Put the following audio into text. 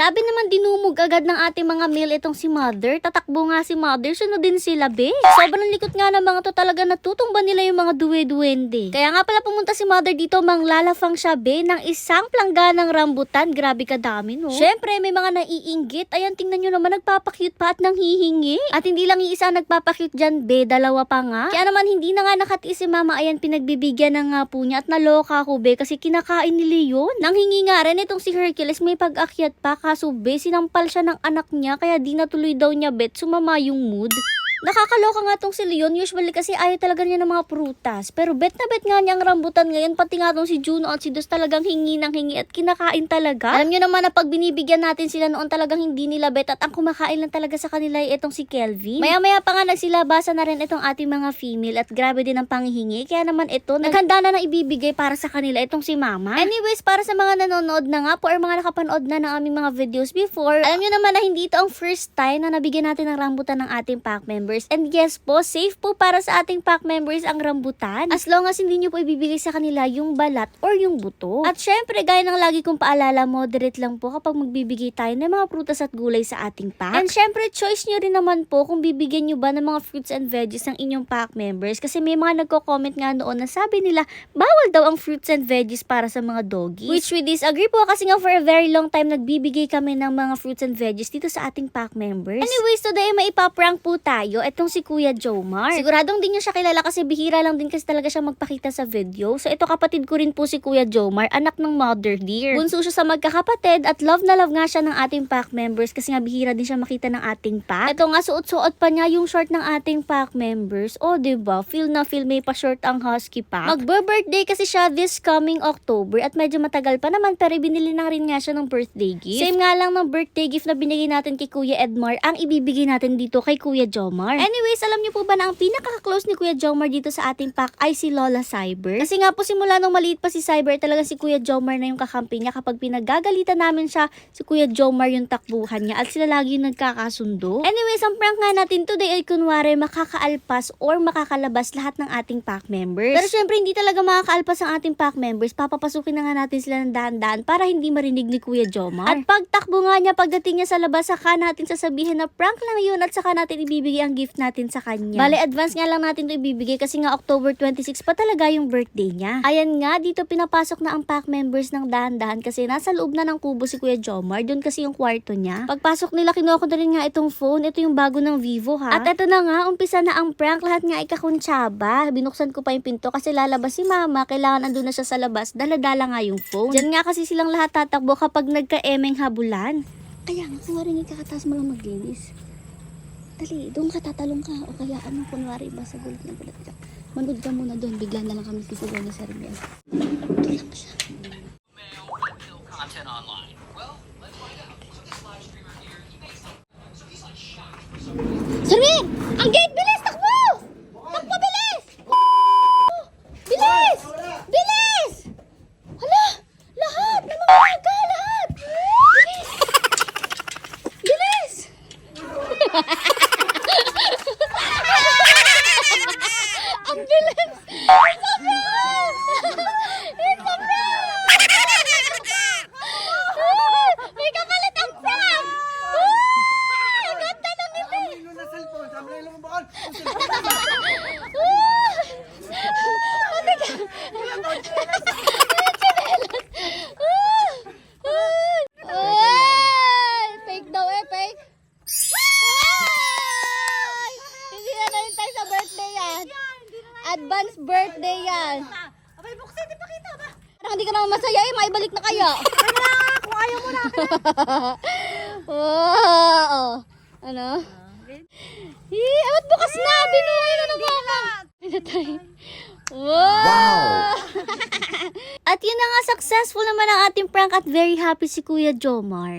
Grabe naman dinumog agad ng ating mga mail itong si mother. Tatakbo nga si mother, sunod din sila be. Sobrang likot nga ng mga to talaga natutumba nila yung mga duwe-duwende. Kaya nga pala pumunta si mother dito manglalafang siya be ng isang plangganang rambutan. Grabe kadami no. Syempre may mga naiinggit. Ayan tingnan nyo naman nagpapakyut pa at nanghihingi. At hindi lang yung isa nagpapakyut dyan be, dalawa pa nga. Kaya naman hindi na nga nakatiis si mama. Ayan pinagbibigyan na nga po niya at naloka ako be kasi kinakain ni Leon. Nanghingi nga rin itong si Hercules may pag-akyat pa kaso be sinampal siya ng anak niya kaya di natuloy daw niya bet sumama yung mood. Nakakaloka nga tong si Leon. Usually kasi ayaw talaga niya ng mga prutas. Pero bet na bet nga niya ang rambutan ngayon. Pati nga tong si Juno at si Dos talagang hingi ng hingi at kinakain talaga. Alam niyo naman na pag binibigyan natin sila noon talagang hindi nila bet at ang kumakain lang talaga sa kanila ay itong si Kelvin. Maya maya pa nga nagsilabasa na rin itong ating mga female at grabe din ang panghihingi. Kaya naman ito, naghanda na ng ibibigay para sa kanila itong si Mama. Anyways, para sa mga nanonood na nga po or mga nakapanood na ng aming mga videos before, alam niyo naman na hindi ito ang first time na nabigyan natin ng rambutan ng ating pack members. And yes po, safe po para sa ating pack members ang rambutan. As long as hindi niyo po ibibigay sa kanila yung balat or yung buto. At syempre, gaya ng lagi kong paalala, moderate lang po kapag magbibigay tayo ng mga prutas at gulay sa ating pack. And syempre, choice niyo rin naman po kung bibigyan niyo ba ng mga fruits and veggies ng inyong pack members. Kasi may mga nagko-comment nga noon na sabi nila, bawal daw ang fruits and veggies para sa mga doggies. Which we disagree po kasi nga for a very long time nagbibigay kami ng mga fruits and veggies dito sa ating pack members. Anyways, today may ipaprank po tayo. Itong si Kuya Jomar. Siguradong din niyo siya kilala kasi bihira lang din kasi talaga siya magpakita sa video. So ito kapatid ko rin po si Kuya Jomar, anak ng mother dear. Bunso siya sa magkakapatid at love na love nga siya ng ating pack members kasi nga bihira din siya makita ng ating pack. Ito nga suot-suot pa niya yung short ng ating pack members. O, oh, 'di ba? Feel na feel may pa short ang husky pack. Magbe-birthday kasi siya this coming October at medyo matagal pa naman pero binili na rin nga siya ng birthday gift. Same nga lang ng birthday gift na binigay natin kay Kuya Edmar ang ibibigay natin dito kay Kuya Jomar. Anyways, alam niyo po ba na ang pinaka-close ni Kuya Jomar dito sa ating pack ay si Lola Cyber? Kasi nga po simula nung maliit pa si Cyber, talaga si Kuya Jomar na yung kakampi niya kapag pinagagalitan namin siya, si Kuya Jomar yung takbuhan niya at sila lagi yung nagkakasundo. Anyways, ang prank nga natin today ay kunwari makakaalpas or makakalabas lahat ng ating pack members. Pero syempre hindi talaga makakaalpas ang ating pack members, papapasukin na nga natin sila ng dahan-dahan para hindi marinig ni Kuya Jomar. At pagtakbo nga niya pagdating niya sa labas, saka natin sasabihin na prank lang yun at saka natin ibibigay ang gift natin sa kanya. Bale, advance nga lang natin ito ibibigay kasi nga October 26 pa talaga yung birthday niya. Ayan nga, dito pinapasok na ang pack members ng dahan-dahan kasi nasa loob na ng kubo si Kuya Jomar. Doon kasi yung kwarto niya. Pagpasok nila, kinuha ko na rin nga itong phone. Ito yung bago ng Vivo ha. At ito na nga, umpisa na ang prank. Lahat nga ikakuntsaba. Binuksan ko pa yung pinto kasi lalabas si mama. Kailangan andun na siya sa labas. Dala-dala nga yung phone. Diyan nga kasi silang lahat tatakbo kapag nagka-emeng habulan. Kaya nga, kunwari nga kakataas mo lang maglinis. Dali, doon ka tatalong ka. O kaya ano, kunwari ba sa gulat ng gulat ka. Manood ka muna doon. Bigla na lang kami sisigaw ni Sir Mel. Doon lang siya. Bilis! It's a prank! It's a prank! May kapalit ang prank! Ang ganda ng ngiti! Ano na cellphone? Sabi na ilang buwan. Ay! Fake daw eh, fake. Ay! Hindi na rin tayo sa birthday yan. Advance birthday yan. Abay, buksin, di pa kita ba? Parang hindi ka naman masaya eh, maibalik na kaya. Wala, kung ayaw mo na. wow! Ano? Eh, ba't bukas na? Binuhay na ng mama. Pinatay. Wow! at yun na nga, successful naman ang ating prank at very happy si Kuya Jomar.